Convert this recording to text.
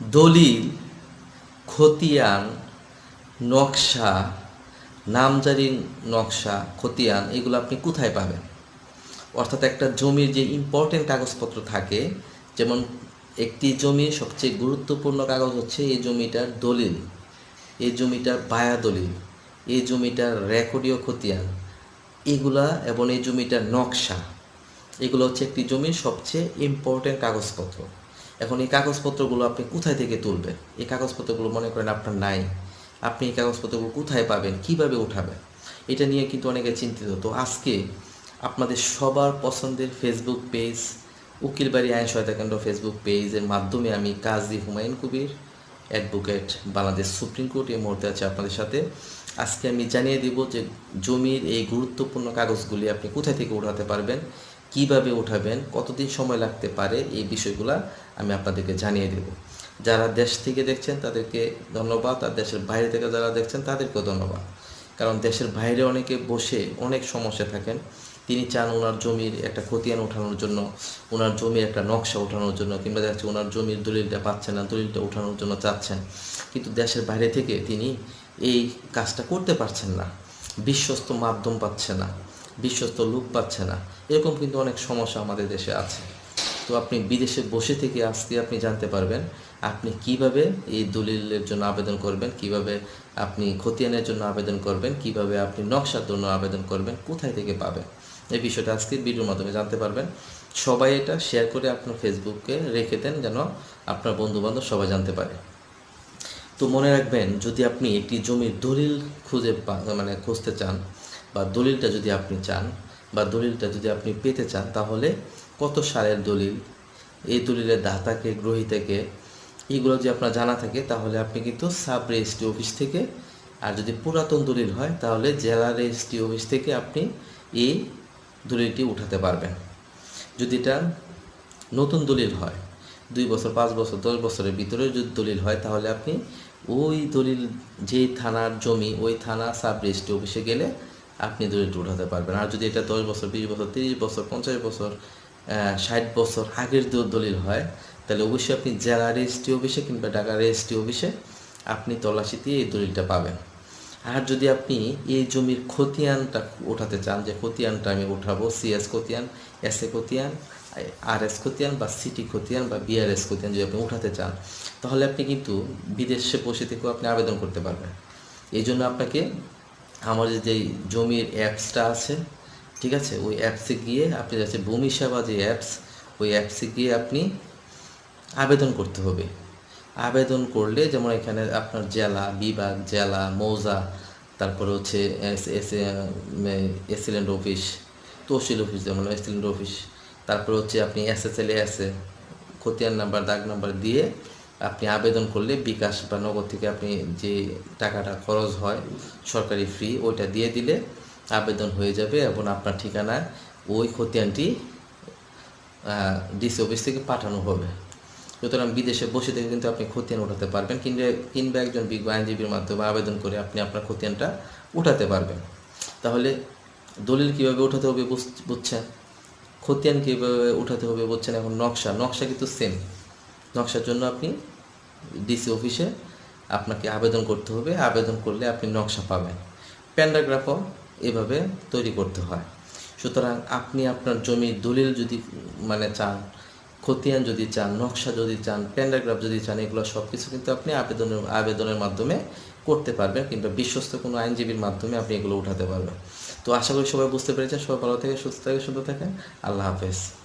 দলিল, খতিয়ান, নকশা, নামজারি নকশা, খতিয়ান, এগুলো আপনি কোথায় পাবেন? অর্থাৎ একটা জমির যে ইম্পর্টেন্ট কাগজপত্র থাকে, যেমন একটি জমির সবচেয়ে গুরুত্বপূর্ণ কাগজ হচ্ছে এই জমিটার দলিল, এই জমিটার বায়া দলিল, এই জমিটার রেকর্ডীয় খতিয়ান, এগুলা এবং এই জমিটার নকশা, এগুলো হচ্ছে একটি জমির সবচেয়ে ইম্পর্টেন্ট কাগজপত্র। এখন এই কাগজপত্রগুলো আপনি কোথায় থেকে তুলবেন? এই কাগজপত্রগুলো মনে করেন আপনার নাই। আপনি এই কাগজপত্রগুলো কোথায় পাবেন? কীভাবে উঠাবেন? এটা নিয়ে কিন্তু অনেকে চিন্তিত। তো আজকে আপনাদের সবার পছন্দের ফেসবুক পেজ উকিলবাড়ি আইন সহায়তা কেন্দ্র ফেসবুক পেজের মাধ্যমে আমি Kazi Humayun Kabir advocate Bangladesh supreme court এই মুহূর্তে আছে আপনাদের সাথে। আজকে আমি জানিয়ে দিব যে জমির এই গুরুত্বপূর্ণ কাগজগুলি আপনি কোথায় থেকে উঠাতে পারবেন। কীভাবে উঠাবেন, কতদিন সময় লাগতে পারে, এই বিষয়গুলো আমি আপনাদেরকে জানিয়ে দেব। যারা দেশ থেকে দেখছেন, তাদেরকে ধন্যবাদ। আর দেশের বাইরে থেকে যারা দেখছেন, তাদেরকেও ধন্যবাদ। কারণ দেশের বাইরে অনেকে বসে অনেক সমস্যা থাকেন। তিনি চান ওনার জমির একটা খতিয়ান ওঠানোর জন্য ওনার জমির একটা নকশা ওঠানোর জন্য, কিংবা দেখা ওনার জমির দলিলটা পাচ্ছেন না, দলিলটা ওঠানোর জন্য চাচ্ছেন। কিন্তু দেশের বাইরে থেকে তিনি এই কাজটা করতে পারছেন না। বিশ্বস্ত মাধ্যম পাচ্ছে না। বিশ্বস্ত লোক পাচ্ছে না। এরকম কিন্তু অনেক সমস্যা আমাদের দেশে আছে। তো আপনি বিদেশে বসে থেকে আজকে আপনি জানতে পারবেন, আপনি কীভাবে এই দলিলের জন্য আবেদন করবেন, কীভাবে আপনি খতিয়ানের জন্য আবেদন করবেন, কীভাবে আপনি নকশার জন্য আবেদন করবেন, কোথায় থেকে পাবেন? এই বিষয়টা আজকে ভিডিওর মাধ্যমে জানতে পারবেন। সবাই এটা শেয়ার করে আপনার ফেসবুকে রেখে দেন যেন আপনার বন্ধুবান্ধব সবাই জানতে পারে। তো মনে রাখবেন, যদি আপনি একটি জমির দলিল খুঁজে মানে খুঁজতে চান বা দলিলটা যদি আপনি চান বা দলিলটা যদি আপনি পেতে চান, তাহলে কত সালের দলিল? এই দলিলের দাতাকে গ্রহীতাকে এগুলো যদি আপনার জানা থাকে, তাহলে আপনি কিন্তু সাব রেজিস্ট্রি অফিস থেকে, আর যদি পুরাতন দলিল হয়, তাহলে জেলা রেজিস্ট্রি অফিস থেকে আপনি এই দলিলটি উঠাতে পারবেন। যদি এটা নতুন দলিল হয় দুই বছর, পাঁচ বছর, দশ বছরের ভিতরে যদি দলিল হয়, তাহলে আপনি ওই দলিল যেই থানার জমি, ওই থানা সাব রেজিস্ট্রি অফিসে গেলে আপনি দলিলটা উঠাতে পারবেন। আর যদি এটা দশ বছর, বিশ বছর, তিরিশ বছর, পঞ্চাশ বছর ষাট বছর আগের দলিল হয়, তাহলে অবশ্যই আপনি জেলা রেজিস্ট্রি অফিসে কিংবা ঢাকা রেজিস্ট্রি অফিসে আপনি তল্লাশিতে এই দলিলটা পাবেন। আর যদি আপনি এই জমির খতিয়ানটা ওঠাতে চান, যে খতিয়ানটা আমি উঠাবো সিএস খতিয়ান এস এ খতিয়ান আর এস খতিয়ান বা সিটি খতিয়ান বা বিআরএস খতিয়ান যদি আপনি উঠাতে চান, তাহলে আপনি কিন্তু বিদেশে বসে থেকেও আপনি আবেদন করতে পারবেন। এই জন্য আপনাকে আমাদের যেই জমির অ্যাপসটা আছে, ঠিক আছে, ওই অ্যাপসে গিয়ে আপনি যাচ্ছে ভূমি সেবা যে অ্যাপস ওই অ্যাপসে গিয়ে আপনি আবেদন করতে হবে। আবেদন করলে যেমন এখানে আপনার জেলা, বিভাগ, জেলা, মৌজা, তারপরে হচ্ছে এসিলেন্ট অফিস, তহসিল অফিস যেমন এসিলেন্ট অফিস, তারপরে হচ্ছে আপনি এসএসএল এসে খতিয়ান নাম্বার, দাগ নাম্বার দিয়ে আপনি আবেদন করলে বিকাশ বা নগদ থেকে আপনি যে টাকাটা খরচ হয় সরকারি ফ্রি ওইটা দিয়ে দিলে আবেদন হয়ে যাবে এবং আপনার ঠিকানায় ওই খতিয়ানটি ডিসি অফিস থেকে পাঠানো হবে। সুতরাং বিদেশে বসে থেকে কিন্তু আপনি খতিয়ান উঠাতে পারবেন, কিংবা কিংবা একজন বিজ্ঞ আইনজীবীর মাধ্যমে আবেদন করে আপনি আপনার খতিয়ানটা উঠাতে পারবেন। তাহলে দলিল কীভাবে উঠাতে হবে বুঝ- বুঝছেন? খতিয়ান কীভাবে উঠাতে হবে বুঝছেন এখন? নকশা নকশা কিন্তু সেম নকশার জন্য আপনি ডিসি অফিসে আপনাকে আবেদন করতে হবে, আবেদন করলে আপনি নকশা পাবেন। প্যান্ডাগ্রাফও এভাবে তৈরি করতে হয়। সুতরাং আপনি আপনার জমির দলিল যদি মানে চান খতিয়ান যদি চান, নকশা যদি চান প্যান্ডাগ্রাফ যদি চান, এগুলো সব কিছু কিন্তু আপনি আবেদনের আবেদনের মাধ্যমে করতে পারবেন কিংবা বিশ্বস্ত কোনো আইনজীবীর মাধ্যমে আপনি এগুলো উঠাতে পারবেন। তো আশা করি সবাই বুঝতে পেরেছেন। সবাই ভালো থেকে সুস্থ থাকে সুন্দর থাকেন। আল্লাহ হাফেজ।